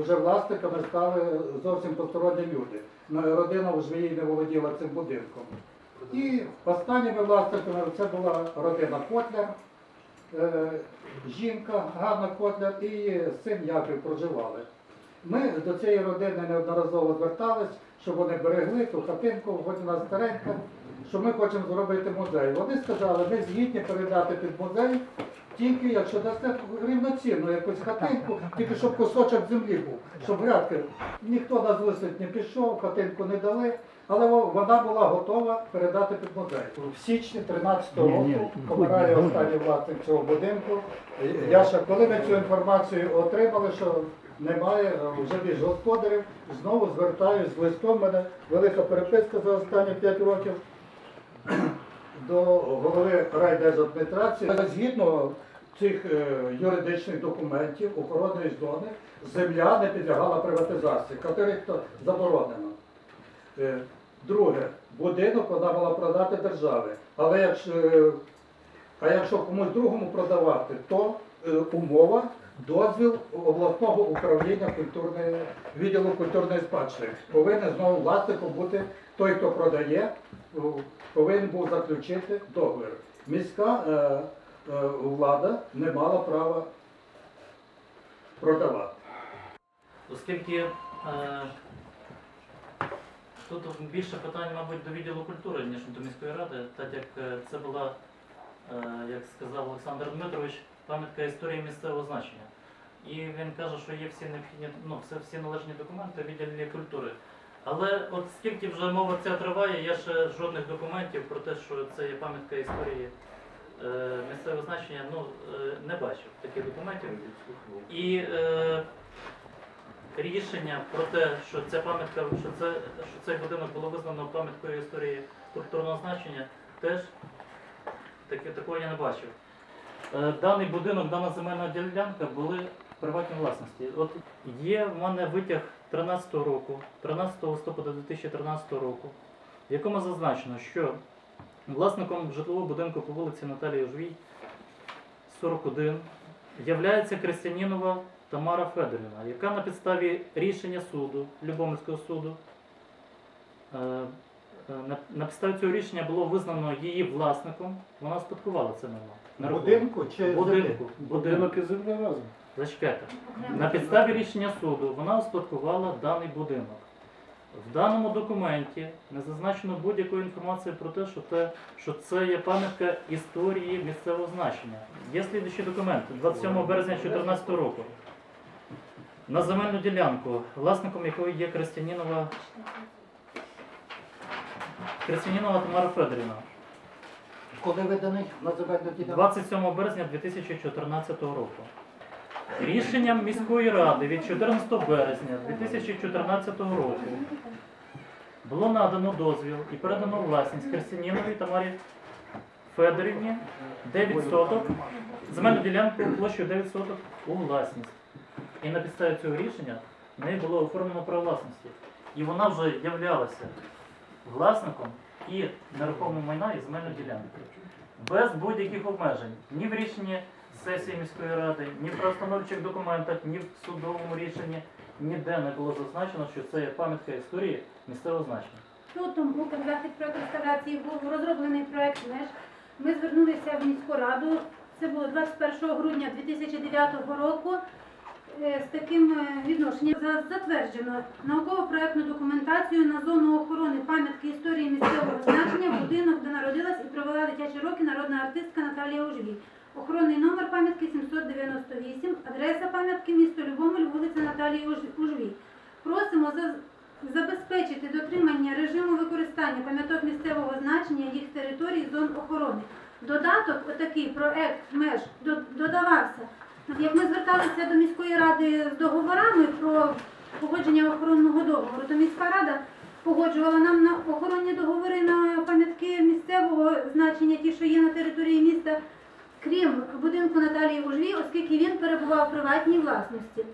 вже власниками стали зовсім посторонні люди. Родина вже її не володіла цим будинком. І останніми власниками це була родина Котляр, е, жінка Ганна Котляр і син Яків проживали. Ми до цієї родини неодноразово звертались, щоб вони берегли ту хатинку, хоч вона старенька, що ми хочемо зробити музей. Вони сказали, ми згідні передати під музей, тільки якщо дасте рівноцінну якусь хатинку, тільки щоб кусочок землі був, щоб грядки. Ніхто на злисить не пішов, хатинку не дали, але вона була готова передати під музей. В січні 13-го Ні, ні, року помирає останній власник цього будинку. Я ще коли ми цю інформацію отримали, що немає е, вже більш господарів, знову звертаюсь з листом. У мене велика переписка за останні 5 років до голови райдержадміністрації. Згідно цих е, юридичних документів охоронної зони земля не підлягала приватизації, категорично заборонено. Е, Друге, будинок вона мала продати державі. Але якщо, е, а якщо комусь другому продавати, то умова дозвіл обласного управління культурної відділу культурної спадщини. Повинен знову власником бути той, хто продає, повинен був заключити договір. Міська влада не мала права продавати. Оскільки е, тут більше питань, мабуть, до відділу культури, ніж до міської ради, так як е, це була, е, як сказав Олександр Дмитрович, пам'ятка історії місцевого значення. І він каже, що є всі необхідні, ну, все, всі належні документи в відділі культури. Але от скільки вже мова ця триває, я ще жодних документів про те, що це є пам'ятка історії е, місцевого значення, ну, е, не бачив таких документів. І е, рішення про те, що ця пам'ятка, що це що цей будинок було визнано пам'яткою історії культурного значення, теж таке, такого я не бачив. Е, Даний будинок, дана земельна ділянка були в приватній власності. От є в мене витяг 13 року, 13 листопада 2013 року, в якому зазначено, що власником житлового будинку по вулиці Наталії Жвій 41 являється Крестянінова Тамара Федорівна, яка на підставі рішення суду, Любомирського суду, е, е, на, підставі цього рішення було визнано її власником, вона спадкувала це майно. Будинку чи? Будинку. Будинок. і земля разом. Зачекайте. На підставі рішення суду вона успадкувала даний будинок. В даному документі не зазначено будь-якої інформації про те, що, те, що це є пам'ятка історії місцевого значення. Є слідуючий документ 27 березня 2014 року. На земельну ділянку, власником якої є Крестянінова, Крестянінова Тамара Федорівна. Коли виданий на земельну ділянку? 27 березня 2014 року. Рішенням міської ради від 14 березня 2014 року було надано дозвіл і передано власність Христиніновій Тамарі Федорівні 9 соток, земельну ділянку площею 9 соток у власність. І на підставі цього рішення в неї було оформлено право власності. І вона вже являлася власником і нерухомого майна і земельної ділянки без будь-яких обмежень. Ні в рішенні сесії міської ради, ні в правостановчих документах, ні в судовому рішенні ніде не було зазначено, що це є пам'ятка історії місцевого значення. Тут тому захід проект реставрації був розроблений проект меж. Ми звернулися в міську раду. Це було 21 грудня 2009 року. е, З таким е, відношенням затверджено науково-проектну документацію на зону охорони пам'ятки історії місцевого значення, будинок, де народилась і провела дитячі роки народна артистка Наталія Ужвій. Охоронний номер пам'ятки 798, адреса пам'ятки місто Любомель, вулиця Наталії Ужвій. Просимо за забезпечити дотримання режиму використання пам'яток місцевого значення їх територій зон охорони. Додаток, отакий проект меж додавався. Як ми зверталися до міської ради з договорами про погодження охоронного договору, то міська рада погоджувала нам на охоронні договори на пам'ятки місцевого значення, ті, що є на території міста, крім будинку Наталії Ужлі, оскільки він перебував в приватній власності.